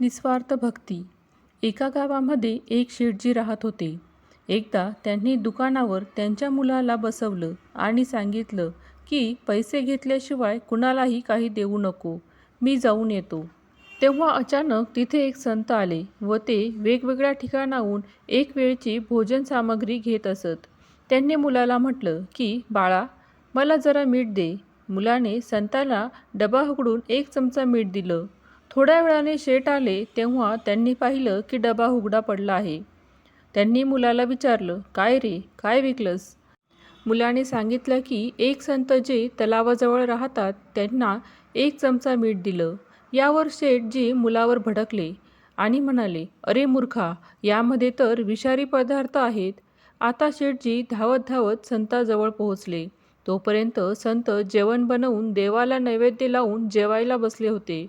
निस्वार्थ भक्ती. एका गावामध्ये एक शेठजी राहत होते. एकदा त्यांनी दुकानावर त्यांच्या मुलाला बसवलं आणि सांगितलं की पैसे घेतल्याशिवाय कुणालाही काही देऊ नको. मी जाऊन येतो. तेव्हा अचानक तिथे एक संत आले व ते वेगवेगळ्या ठिकाणाहून एक वेळची भोजन सामग्री घेत असत. त्यांनी मुलाला म्हटलं की बाळा मला जरा मीठ दे. मुलाने संताला डबा उघडून एक चमचा मीठ दिलं. थोड्या वेळाने शेट आले तेव्हा त्यांनी पाहिलं की डबा उघडा पडला आहे. त्यांनी मुलाला विचारलं काय रे काय विकलंस? मुलाने सांगितलं की एक संत जे तलावाजवळ राहतात त्यांना एक चमचा मीठ दिलं. यावर शेठजी मुलावर भडकले आणि म्हणाले अरे मूर्खा यामध्ये तर विषारी पदार्थ आहेत. आता शेठजी धावत धावत संताजवळ पोहोचले. तोपर्यंत संत जेवण बनवून देवाला नैवेद्य लावून जेवायला बसले होते.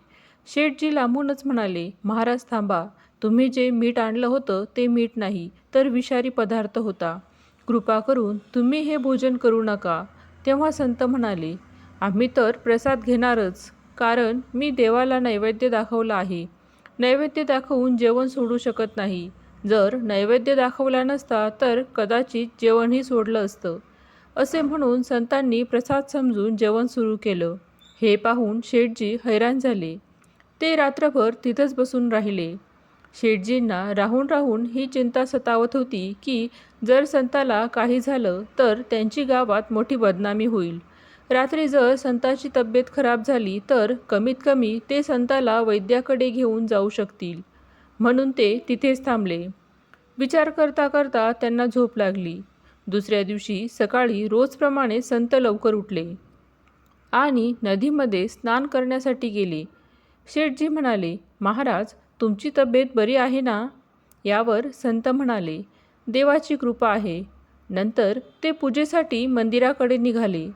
शेठजी लांबूनच म्हणाले महाराज थांबा. तुम्ही जे मीठ आणलं होतं ते मीठ नाही तर विषारी पदार्थ होता. कृपा करून तुम्ही हे भोजन करू नका. तेव्हा संत म्हणाले आम्ही तर प्रसाद घेणारच कारण मी देवाला नैवेद्य दाखवला आहे. नैवेद्य दाखवून जेवण सोडू शकत नाही. जर नैवेद्य दाखवला नसता तर कदाचित जेवणही सोडलं असतं. असे म्हणून संतांनी प्रसाद समजून जेवण सुरू केलं. हे पाहून शेठजी हैराण झाले. ते रात्रभर तिथंच बसून राहिले. शेटजींना राहून राहून ही चिंता सतावत होती की जर संताला काही झालं तर त्यांची गावात मोठी बदनामी होईल. रात्री जर संताची तब्येत खराब झाली तर कमीत कमी ते संताला वैद्याकडे घेऊन जाऊ शकतील. म्हणून ते तिथेच थांबले. विचार करता करता त्यांना झोप लागली. दुसऱ्या दिवशी सकाळी रोजप्रमाणे संत लवकर उठले आणि नदीमध्ये स्नान करण्यासाठी गेले. शेठजी म्हणाले महाराज तुमची तब्येत बरी आहे ना? यावर संत म्हणाले देवाची कृपा आहे. नंतर ते पूजेसाठी मंदिराकडे निघाले.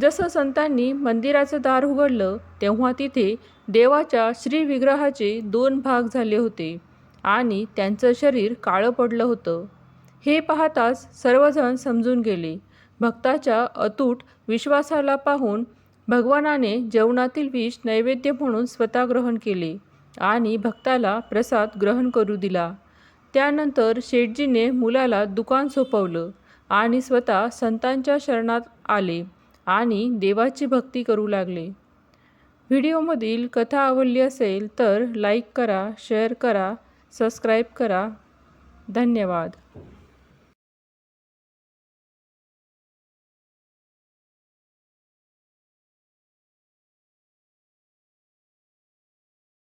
जसं संतांनी मंदिराचं दार उघडलं तेव्हा तिथे देवाच्या श्रीविग्रहाचे दोन भाग झाले होते आणि त्यांचं शरीर काळं पडलं होतं. हे पाहताच सर्वजण समजून गेले. भक्ताच्या अतूट विश्वासाला पाहून भगवानाने जेवणातील विष नैवेद्य म्हणून स्वतः ग्रहण केले आणि भक्ताला प्रसाद ग्रहण करू दिला. त्यानंतर शेठजीने मुलाला दुकान सोपवलं आणि स्वतः संतांच्या शरणात आले आणि देवाची भक्ती करू लागले. व्हिडिओमधील कथा आवडली असेल तर लाईक करा शेअर करा सबस्क्राईब करा. धन्यवाद.